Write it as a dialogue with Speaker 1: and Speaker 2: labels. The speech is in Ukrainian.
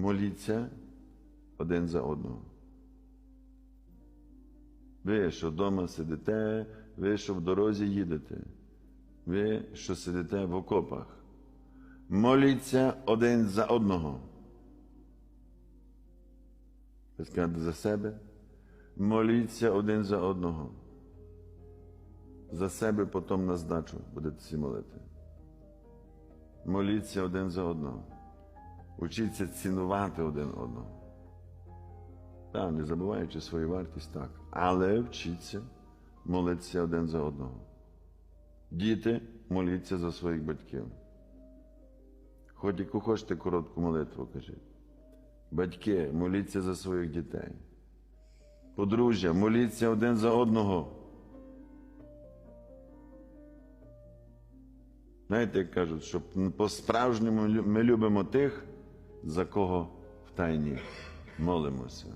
Speaker 1: моліться один за одного. Ви, що вдома сидите, ви, що в дорозі їдете, ви, що сидите в окопах, моліться один за одного. Ви скажете за себе, моліться один за одного. За себе потім на здачу будете всі молити. Моліться один за одного. Учіться цінувати один одного. Так, не забуваючи свою вартість, так. Але вчіться молитися один за одного. Діти, моліться за своїх батьків. Хоч яку хочете коротку молитву, кажіть. Батьки, моліться за своїх дітей. Подружжя, моліться один за одного. Знаєте, як кажуть, що по-справжньому ми любимо тих, за кого втайні молимося.